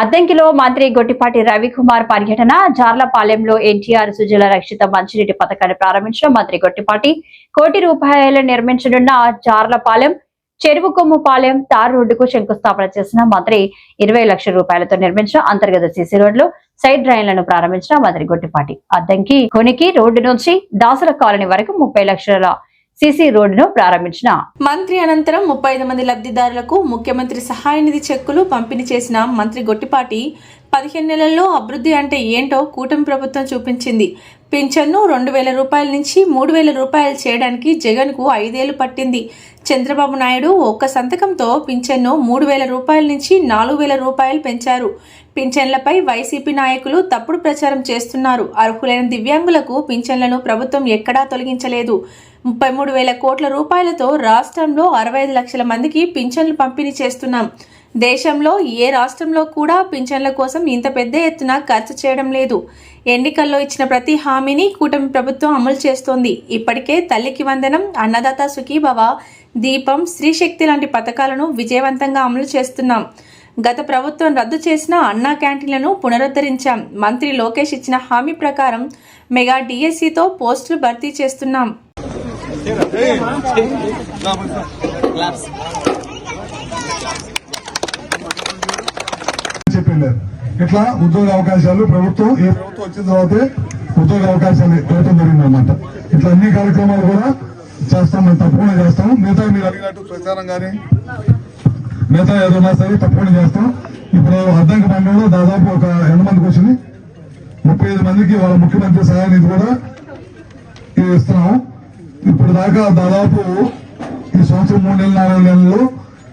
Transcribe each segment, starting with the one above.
అద్దంకిలో మంత్రి గొట్టిపాటి రవికుమార్ పర్యటన జార్లపాలెంలో ఎన్టీఆర్ సుజల రక్షిత మంచినీటి పథకాన్ని ప్రారంభించిన మంత్రి గొట్టిపాటి. కోటి రూపాయలు నిర్మించనున్న జార్లపాలెం చెరువు కొమ్ముపాలెం తార్ రోడ్డుకు శంకుస్థాపన చేసిన మంత్రి ఇరవై లక్షల రూపాయలతో నిర్మించిన అంతర్గత సీసీ రోడ్లు సైడ్ డ్రైన్లను ప్రారంభించిన మంత్రి గొట్టిపాటి. అద్దంకి కొనికి రోడ్డు నుంచి దాసర కాలనీ వరకు ముప్పై లక్షల సీసీ రోడ్డును ప్రారంభించిన. మంత్రి అనంతరం ముప్పై ఐదు మంది లబ్ధిదారులకు ముఖ్యమంత్రి సహాయ నిధి చెక్కులు పంపిణీ చేసిన మంత్రి గొట్టిపాటి పదిహేను నెలల్లో అభివృద్ధి అంటే ఏంటో కూటమి ప్రభుత్వం చూపించింది. పింఛన్ను రెండు వేల రూపాయల నుంచి మూడు వేల రూపాయలు చేయడానికి జగన్కు ఐదేళ్ళు పట్టింది. చంద్రబాబు నాయుడు ఒక్క సంతకంతో పింఛన్ను మూడు వేల రూపాయల నుంచి నాలుగు వేల రూపాయలు పెంచారు. పింఛన్లపై వైసీపీ నాయకులు తప్పుడు ప్రచారం చేస్తున్నారు. అర్హులైన దివ్యాంగులకు పింఛన్లను ప్రభుత్వం ఎక్కడా తొలగించలేదు. ముప్పై మూడు వేల కోట్ల రూపాయలతో రాష్ట్రంలో అరవై ఐదు లక్షల మందికి పింఛన్లు పంపిణీ చేస్తున్నాం. దేశంలో ఏ రాష్ట్రంలో కూడా పింఛన్ల కోసం ఇంత పెద్ద ఎత్తున ఖర్చు చేయడం లేదు. ఎన్నికల్లో ఇచ్చిన ప్రతి హామీని కూటమి ప్రభుత్వం అమలు చేస్తోంది. ఇప్పటికే తల్లికి వందనం అన్నదాత సుఖీభవ దీపం స్త్రీశక్తి లాంటి పథకాలను విజయవంతంగా అమలు చేస్తున్నాం. గత ప్రభుత్వం రద్దు చేసిన అన్నా క్యాంటీన్లను పునరుద్ధరించాం. మంత్రి లోకేష్ ఇచ్చిన హామీ ప్రకారం మెగా డిఎస్సితో పోస్టులు భర్తీ చేస్తున్నాం. చెప్పారు ఇట్లా ఉద్యోగ అవకాశాలు ప్రభుత్వం ఏ ప్రభుత్వం వచ్చిన తర్వాతే ఉద్యోగ అవకాశాలు ఇవ్వటం జరిగింది అనమాట ఇట్లా అన్ని కార్యక్రమాలు కూడా చేస్తాం మేము తప్పకుండా చేస్తాం. మిగతా మీరు అడిగినట్టు ప్రచారం కానీ మిగతా ఏదైనా సరే తప్పకుండా చేస్తాం. ఇప్పుడు అద్దంకి మండలంలో దాదాపు ఒక ఎన్ని మందికి వచ్చింది. ముప్పై ఐదు మందికి వాళ్ళ ముఖ్యమంత్రి సహాయ నిధి కూడా ఇస్తున్నాము. దాకా దాదాపు ఈ సంవత్సరం మూడు నెలలు నాలుగు నెలల్లో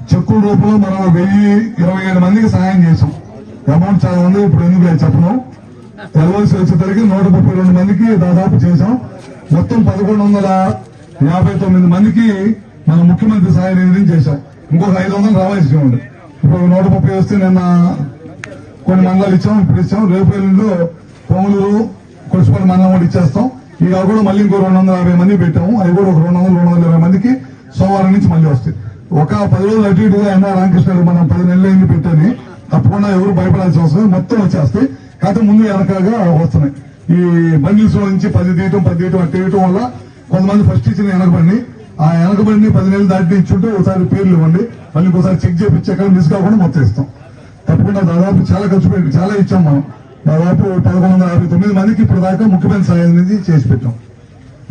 చెక్కుల రూపంలో మనం వెయ్యి ఇరవై ఏడు మందికి సహాయం చేసాం అమౌంట్ చాలా ఉంది ఇప్పుడు ఎందుకు లేదు చెప్పను. ఎల్ఓసి వచ్చేసరికి నూట ముప్పై రెండు మందికి దాదాపు చేశాం. మొత్తం పదకొండు వందల యాభై తొమ్మిది మందికి మన ముఖ్యమంత్రి సహాయ నిధి చేశాం. ఇంకొక ఐదు వందలు రావాల్సి ఉంది ఇప్పుడు నూట ముప్పై వస్తే నిన్న కొన్ని మండలాలు ఇచ్చాం ఇప్పుడు ఇచ్చాం. రేపు ఎల్లుండిలో పొంగులూరు కొడుచుపల్లి మండలం కూడా ఇచ్చేస్తాం. ఇక కూడా మళ్ళీ ఇంకో రెండు వందల యాభై మంది పెట్టాము. అవి కూడా ఒక రెండు వందల రెండు వందల ఇరవై మందికి సోమవారం నుంచి మళ్ళీ వస్తాయి. ఒక పది రోజులు అటు ఇటుగా ఎన్ఆర్ రామకృష్ణ మనం పది నెలలు అయింది పెట్టని. తప్పకుండా ఎవరు భయపడాల్సిన అవసరం మొత్తం వచ్చేస్తాయి. కాకపోతే ముందు వెనకగా వస్తున్నాయి. ఈ బండిల్స్ నుంచి పది తీయటం పది తీయటం అటు తీయటం వల్ల కొంతమంది ఫస్ట్ ఇచ్చిన వెనకబండి ఆ వెనకబడిని పది నెలలు దాటి ఇచ్చుంటే ఒకసారి పేర్లు ఇవ్వండి. మళ్ళీ ఒకసారి చెక్ చేపించి ఎక్కడ మిస్ కాకుండా మొత్తం ఇస్తాం. తప్పకుండా దాదాపు చాలా ఖర్చు పెట్టి చాలా ఇచ్చాం మనం. దాదాపు పదకొండు వందల యాభై తొమ్మిది మందికి ఇప్పుడు దాకా ముఖ్యమంత్రి సాయం అనేది చేసి పెట్టాం.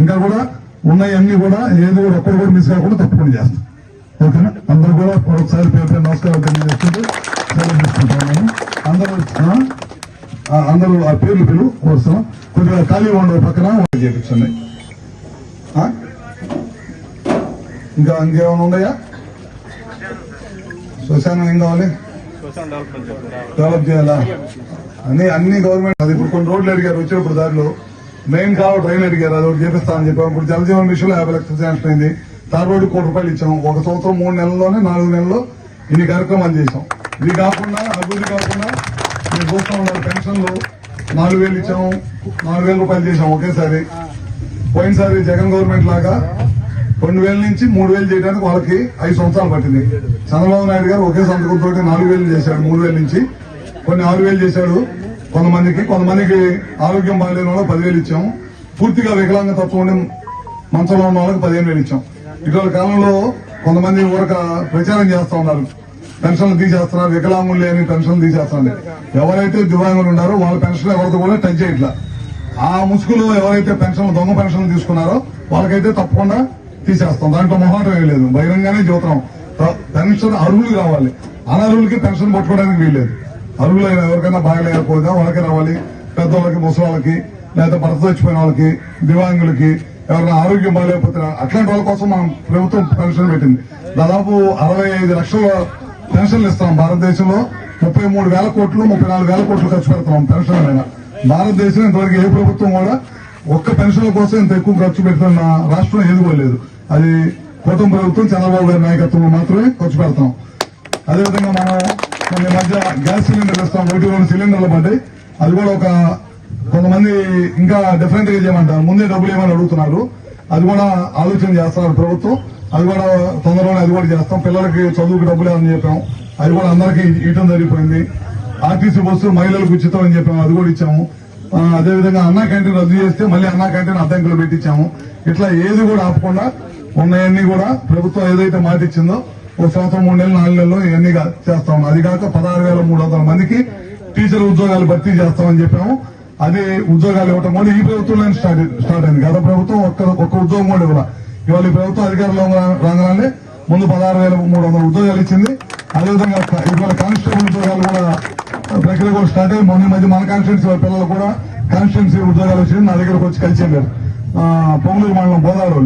ఇంకా కూడా ఉన్నాయన్నీ కూడా ఏది కూడా ఒక్కరు కూడా మిస్ కాకుండా తప్పకుండా చేస్తాం. ఓకేనా? అందరూ కూడా ఒకసారి పేరు పేరు నమస్కారం తెలియజేస్తుంటే సెలవు అందరూ ఆ? అందరూ ఆ పేర్లు పిలువు వస్తాం కొద్దిగా ఖాళీ ఉండవు పక్కన చేపించండి ఇంకా ఇంకేమైనా ఉన్నాయా? శ్మశానం ఏం కావాలి? డెవలప్ చేయాలా? అన్ని అన్ని గవర్నమెంట్ అది ఇప్పుడు కొన్ని రోడ్లు అడిగారు వచ్చినప్పుడు దారిలో. మెయిన్ కావాలి ట్రైన్ అడిగారు అది ఒకటి చేపిస్తామని చెప్పాము. ఇప్పుడు జలజీవన్ విషయంలో యాభై లక్షలు శాంక్షన్ అయింది. తార్ రోడ్డు కోటి రూపాయలు ఇచ్చాము. ఒక సంవత్సరం మూడు నెలల్లోనే నాలుగు నెలల్లో ఇన్ని కార్యక్రమాలు చేసాం ఇది కాకుండా అభివృద్ధి కాకుండా మీరు చూస్తా ఉన్నారు పెన్షన్లు నాలుగు వేలు ఇచ్చాము. నాలుగు వేల రూపాయలు చేసాం ఒకేసారి. పోయినసారి జగన్ గవర్నమెంట్ లాగా రెండు వేల నుంచి మూడు వేలు చేయడానికి వాళ్ళకి ఐదు సంవత్సరాలు పట్టింది. చంద్రబాబు నాయుడు గారు ఒకే సంతకంతో నాలుగు వేలు చేశాడు మూడు వేల నుంచి. కొన్ని ఆరు వేలు చేశాడు. కొంతమందికి కొంతమందికి ఆరోగ్యం బాగాలేని వాళ్ళకి పదివేలు ఇచ్చాము. పూర్తిగా వికలాంగ తత్వం ఉండి మంచంలో ఉన్న వాళ్ళకి పదిహేను వేలు ఇచ్చాం. ఇటీవల కాలంలో కొంతమంది ఊరక ప్రచారం చేస్తా ఉన్నారు. పెన్షన్లు తీసేస్తున్నారు. వికలాంగులు లేని పెన్షన్లు తీసేస్తున్నారు. ఎవరైతే దివ్యాంగులు ఉన్నారో వాళ్ళ పెన్షన్ ఎవరితో కూడా టచ్ చేయట్లా. ఆ ముసుగులో ఎవరైతే పెన్షన్ దొంగ పెన్షన్లు తీసుకున్నారో వాళ్ళకైతే తప్పకుండా తీసేస్తాం. దాంట్లో మొహాటం ఏం లేదు బహిరంగానే చూద్దాం పెన్షన్ అరువులు కావాలి. అనర్హులకి పెన్షన్ పట్టుకోవడానికి వీల్లేదు. అర్హులైన ఎవరికైనా బాగలేకపోతే వాళ్ళకి రావాలి. పెద్దవాళ్ళకి ముసలి లేదా భర్త చచ్చిపోయిన వాళ్ళకి దివాంగులకి ఎవరైనా ఆరోగ్యం బాగాలేకపోతే అట్లాంటి వాళ్ళ కోసం మనం ప్రభుత్వం పెన్షన్ పెట్టింది. దాదాపు అరవై ఐదు లక్షల పెన్షన్లు ఇస్తాం భారతదేశంలో. ముప్పై మూడు వేల కోట్లు ముప్పై నాలుగు వేల కోట్లు ఖర్చు పెడుతున్నాం పెన్షన్ మీద. భారతదేశం ఇంతవరకు ఏ ప్రభుత్వం కూడా ఒక్క పెన్షన్ల కోసం ఇంత ఎక్కువ ఖర్చు పెడుతున్న రాష్ట్రం ఏది లేదు. అది కూటమి ప్రభుత్వం చంద్రబాబు గారి నాయకత్వంలో మాత్రమే ఖర్చు పెడతాం. అదేవిధంగా మనం కొన్ని మధ్య గ్యాస్ సిలిండర్లు ఇస్తాం. ఒకటి రెండు సిలిండర్లు పడ్డాయి. అది కూడా ఒక కొంతమంది ఇంకా డిఫరెంట్గా చేయమంటారు ముందే డబ్బులు ఏమని అడుగుతున్నారు. అది కూడా ఆలోచన చేస్తున్నారు ప్రభుత్వం. అది కూడా తొందరలోనే అది కూడా చేస్తాం. పిల్లలకి చదువుకి డబ్బులు అని చెప్పాం. అది కూడా అందరికీ ఇవ్వడం జరిగిపోయింది. ఆర్టీసీ బస్సు మహిళలకు ఉచితం అని చెప్పాము అది కూడా ఇచ్చాము. అదేవిధంగా అన్నా క్యాంటీన్ రద్దు చేస్తే మళ్ళీ అన్నా క్యాంటీన్ అద్దంకులు పెట్టించాము. ఇట్లా ఏది కూడా ఆపకుండా ఉన్నాయన్నీ కూడా ప్రభుత్వం ఏదైతే మాట ఇచ్చిందో ఒక సంవత్సరం మూడు నెలలు నాలుగు నెలలు ఇవన్నీ గా- చేస్తా ఉన్నాం అది కాక పదహారు వేల మూడు వందల మందికి టీచర్ ఉద్యోగాలు భర్తీ చేస్తామని చెప్పాము. అది ఉద్యోగాలు ఇవ్వటం కూడా ఈ ప్రభుత్వంలో స్టార్ట్ స్టార్ట్ అయింది. గత ప్రభుత్వం ఒక్క ఒక్క ఉద్యోగం కూడా ఇవ్వాలి. ఇవాళ ఈ ప్రభుత్వం అధికారంలో రాగానే ముందు పదహారు వేల మూడు వందల ఉద్యోగాలు ఇచ్చింది. అదేవిధంగా ఇవాళ కానిస్టేబుల్ ఉద్యోగాలు కూడా ప్రక్రియ కూడా స్టార్ట్ అయ్యి మొన్న మధ్య మన కాన్స్టిట్యున్సీ పిల్లలు కూడా కాన్స్టిట్యున్సీ ఉద్యోగాలు వచ్చి నా దగ్గరకు వచ్చి కలిసి వెళ్ళారు పొంగూరు మండలం బోదాడు